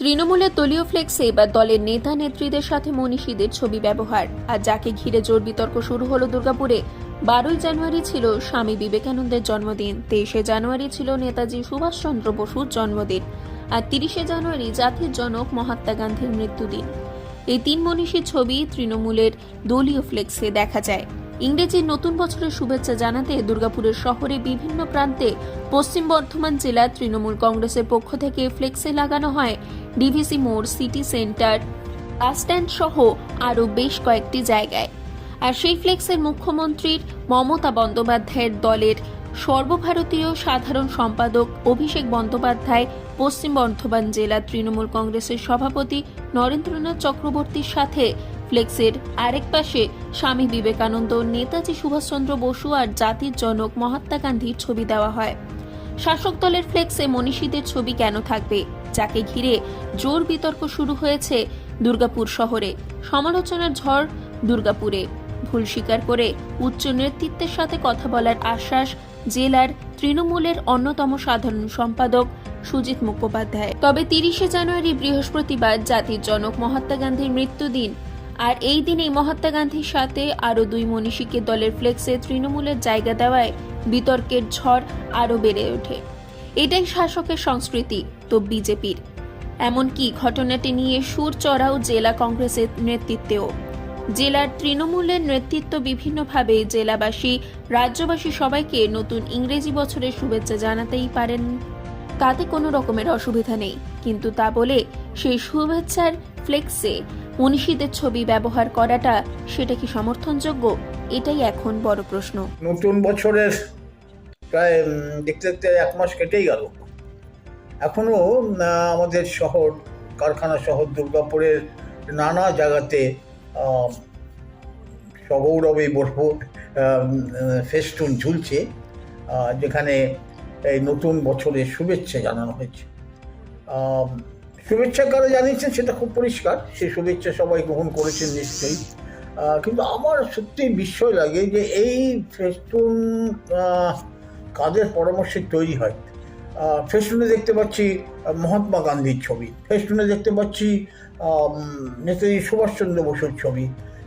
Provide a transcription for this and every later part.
তৃণমূলের দলীয় ফ্লেক্সে এবার দলের নেতা নেত্রীদের সাথে মনীষীদের ছবি ব্যবহার। আর যাকে ঘিরে জোর বিতর্ক শুরু হলো দুর্গাপুরে, বারোই জানুয়ারি ছিল স্বামী বিবেকানন্দের জন্মদিন, তেইশে জানুয়ারি ছিল নেতাজি সুভাষচন্দ্র বসুর জন্মদিন, আর তিরিশে জানুয়ারি জাতির জনক মহাত্মা গান্ধীর মৃত্যুদিন। এই তিন মনীষীর ছবি তৃণমূলের দলীয় ফ্লেক্সে দেখা যায়। ইংরেজির নতুন বছরের শুভেচ্ছা জানাতে দুর্গাপুরের শহরে বিভিন্ন প্রান্তে পশ্চিম বর্ধমান জেলার তৃণমূল কংগ্রেসের পক্ষ থেকে ফ্লেক্সে লাগানো হয় ডিভিসি মোড়, সিটি সেন্টার বাসস্ট্যান্ড সহ আরও বেশ কয়েকটি জায়গায়। আর সেই ফ্লেক্সের মুখ্যমন্ত্রীর মমতা বন্দ্যোপাধ্যায়ের দলের সর্বভারতীয় সাধারণ সম্পাদক অভিষেক বন্দ্যোপাধ্যায় পশ্চিম বর্ধমান জেলা তৃণমূল কংগ্রেসের সভাপতি নরেন্দ্রনাথ চক্রবর্তীর সাথে ফ্লেক্সের আরেক পাশে স্বামী বিবেকানন্দ, নেতাজি সুভাষচন্দ্র বসু আর জাতির জনক মহাত্মা গান্ধীর ছবি দেওয়া হয়। শাসক দলের ফ্লেক্সে মনীষীদের ছবি কেন থাকবে? যাকে ঘিরে জোর বিতর্ক শুরু হয়েছে দুর্গাপুর শহরে। সমালোচনার ঝড় দুর্গাপুরে। ভুল স্বীকার করে উচ্চ নেতৃত্বের সাথে কথা বলার আশ্বাস জেলার তৃণমূলের অন্যতম সাধারণ সম্পাদক সুজিত মুখোপাধ্যায়। তবে তিরিশে জানুয়ারি বৃহস্পতিবার জাতির জনক মহাত্মা গান্ধীর মৃত্যুদিন। আর এই দিনেই মহাত্মা গান্ধীর সাথে আরও দুই মনীষীকে দলের ফ্লেক্সে তৃণমূলের জায়গা দেওয়ায় বিতর্কের ঝড় আরও বেড়ে ওঠে। এটাই শাসকের সংস্কৃতি, তো বিজেপির। এমনকি ঘটনাটি নিয়ে সুর চড়াও জেলা কংগ্রেসের নেতৃত্বেও। জেলার তৃণমূলের নেতৃত্ব বিভিন্নভাবে জেলাবাসী, রাজ্যবাসী সবাইকে নতুন ইংরেজি বছরের শুভেচ্ছা জানাতেই পারেন। তাতে কোনো রকমের অসুবিধা নেই। কিন্তু তা বলে সেই শুভেচ্ছার ফ্লেক্সে মনীষীদের ছবি ব্যবহার করাটা সেটা কি সমর্থনযোগ্য? এটাই এখন বড় প্রশ্ন। নতুন বছরের প্রায় দেখতে দেখতে এক মাস কেটেই গেল। এখনও আমাদের শহর, কারখানা শহর, দুর্গাপুরের নানা জায়গাতে সগৌরবে বলব ফেস্টুন ঝুলছে। যেখানে এই নতুন বছরের শুভেচ্ছা জানানো হয়েছে। শুভেচ্ছা কারা জানিয়েছেন সেটা খুব পরিষ্কার। সেই শুভেচ্ছা সবাই গ্রহণ করেছেন নিশ্চয়ই। কিন্তু আমার সত্যি বিস্ময় লাগে যে এই ফেস্টুন কাদের পরামর্শে তৈরি হয়? ফেস্টুনে দেখতে পাচ্ছি মহাত্মা গান্ধীর ছবি। ফেস্টুনে দেখতে পাচ্ছি নেতাজি সুভাষচন্দ্র বসুর ছবি।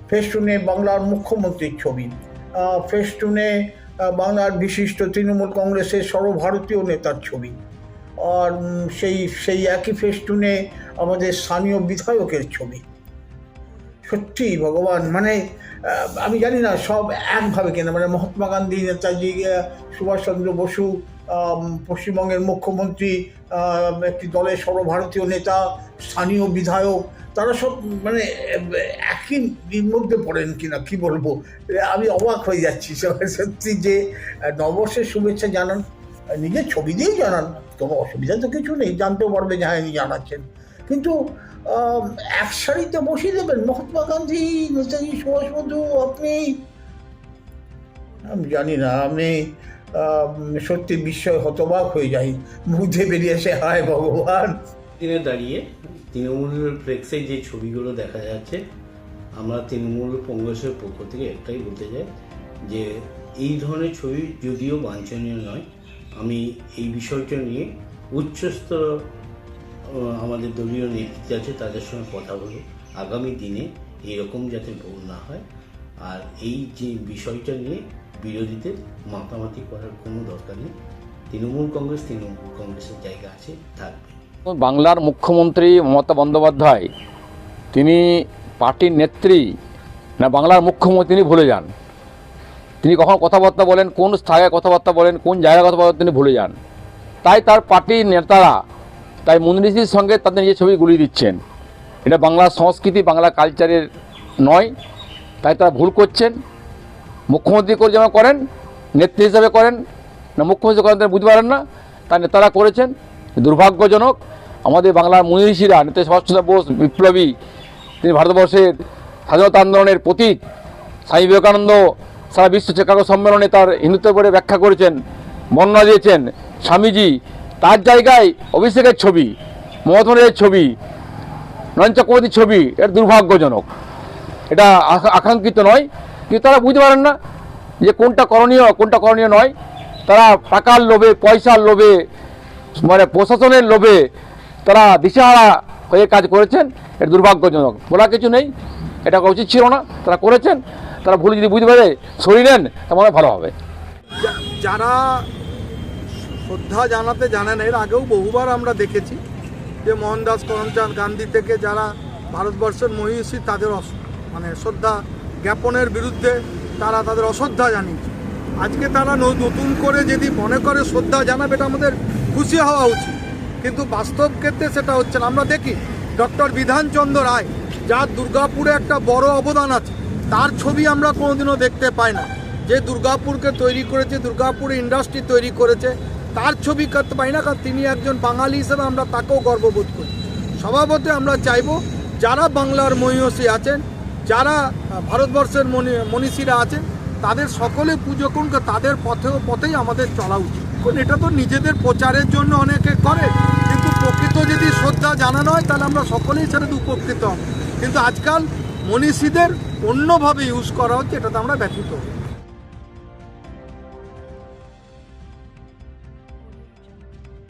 ফেস্টুনে বাংলার মুখ্যমন্ত্রীর ছবি। ফেস্টুনে বাংলার বিশিষ্ট তৃণমূল কংগ্রেসের সর্বভারতীয় নেতার ছবি। আর সেই সেই একই ফেস্টুনে আমাদের স্থানীয় বিধায়কের ছবি। সত্যি ভগবান মানে আমি জানি না সব একভাবে কেন মানে মহাত্মা গান্ধী, নেতাজি সুভাষচন্দ্র বসু পশ্চিমবঙ্গের মুখ্যমন্ত্রী একটি দলের সর্বভারতীয় নেতা স্থানীয় বিধায়ক তারা সব মানে একই মধ্যে পড়েন কিনা কি বলব? আমি অবাক হয়ে যাচ্ছি সত্যি যে নববর্ষের শুভেচ্ছা জানান নিজের ছবি দিয়েই জানান কোনো অসুবিধা তো কিছু নেই জানতেও পারবে যে হ্যাঁ ইনি জানাচ্ছেন। কিন্তু এক সারিতে বসিয়ে দেবেন মহাত্মা গান্ধী নেতাজি সুভাষ সুভাষবন্ধু আপনি? আমি জানি না আম, সত্যি বিস্ময় হতবাক হয়ে যাই। মুখে বেরিয়ে আসে, হায় ভগবান। দিনে দাঁড়িয়ে তৃণমূলের ফ্লেক্সে যে ছবিগুলো দেখা যাচ্ছে, আমরা তৃণমূল কংগ্রেসের পক্ষ থেকে একটাই বলতে চাই যে, এই ধরনের ছবি যদিও বাঞ্ছনীয় নয়, আমি এই বিষয়টা নিয়ে উচ্চস্তর আমাদের দলীয় নেতৃত্ব আছে, তাদের সঙ্গে কথা বলব আগামী দিনে এরকম যাতে ভুল না হয়, আর এই যে বিষয়টা নিয়ে বিরোধীদের মাতামাতি করার কোনো দরকার নেই। তৃণমূল কংগ্রেস তৃণমূল কংগ্রেসের জায়গা আছে, থাকবে। বাংলার মুখ্যমন্ত্রী মমতা বন্দ্যোপাধ্যায়, তিনি পার্টির নেত্রী না, বাংলার মুখ্যমন্ত্রী তিনি ভুলে যান। তিনি কখন কথাবার্তা বলেন, কোন স্থায়ে কথাবার্তা বলেন, কোন জায়গায় কথাবার্তা তিনি ভুলে যান। তাই তার পার্টির নেতারা, তাই মন্দিরজির সঙ্গে তাদের নিজের ছবি গুলিয়ে দিচ্ছেন। এটা বাংলার সংস্কৃতি, বাংলা কালচারের নয়, তাই তারা ভুল করছেন। মুখ্যমন্ত্রী করে যেমন করেন, নেত্রী হিসাবে করেন, না মুখ্যমন্ত্রী করেন বুঝতে পারেন না তার নেতারা করেছেন, দুর্ভাগ্যজনক আমাদের বাংলার মনীষীরা নেতা সুভাষচন্দ্র বোস বিপ্লবী, তিনি ভারতবর্ষের স্বাধীনতা আন্দোলনের প্রতীক, স্বামী বিবেকানন্দ সারা বিশ্ব চিকাগো সম্মেলনে তার হিন্দুত্বের উপরে ব্যাখ্যা করেছেন, বর্ণনা দিয়েছেন, স্বামীজি, তার জায়গায় অভিষেকের ছবি, মমতনের ছবি নয়ন চক্রবর্তীর ছবি, এটা দুর্ভাগ্যজনক। এটা আকাঙ্ক্ষিত নয় কিন্তু তারা বুঝতে পারেন না যে কোনটা করণীয় কোনটা করণীয় নয়। তারা টাকার লোভে, পয়সার লোভে মানে প্রশাসনের লোভে তারা দিশেহারা হয়ে কাজ করেছেন। এটা দুর্ভাগ্যজনক। বলা কিছু নেই। এটা উচিত ছিল না। তারা করেছেন। তারা ভুল যদি বুঝতে পারে, সরিয়ে নেন, তাহলে ভালো হবে। যারা শ্রদ্ধা জানাতে জানেন, এর আগেও বহুবার আমরা দেখেছি যে মোহনদাস করমচাঁদ গান্ধী থেকে যারা ভারতবর্ষের মহিষী, তাদের মানে শ্রদ্ধা জ্ঞাপনের বিরুদ্ধে তারা তাদের অশ্রদ্ধা জানিয়েছে। আজকে তারা নতুন করে যদি মনে করে শ্রদ্ধা জানাবে, এটা আমাদের খুশি হওয়া উচিত। কিন্তু বাস্তব ক্ষেত্রে সেটা হচ্ছে না। আমরা দেখি ডক্টর বিধানচন্দ্র রায়, যার দুর্গাপুরে একটা বড় অবদান আছে, তার ছবি আমরা কোনোদিনও দেখতে পাই না। যে দুর্গাপুরকে তৈরি করেছে, দুর্গাপুরে ইন্ডাস্ট্রি তৈরি করেছে, তার ছবি করতে পাই না, কারণ তিনি একজন বাঙালি হিসেবে আমরা তাকেও গর্ববোধ করি। স্বভাবতে আমরা চাইব, যারা বাংলার মহিষী আছেন যারা ভারতবর্ষের মনি, মনীষীরা আছেন, তাদের সকলে পুজো করুন তাদের পথে পথেই আমাদের চলা উচিত। এটা তো নিজেদের প্রচারের জন্য অনেকে করে, কিন্তু প্রকৃত যদি শ্রদ্ধা জানা নয় তাহলে আমরা সকলেই সেটাতে উপকৃত হব। কিন্তু আজকাল মনীষীদের অন্যভাবে ইউজ করা হচ্ছে, এটাতে আমরা ব্যথিত। হই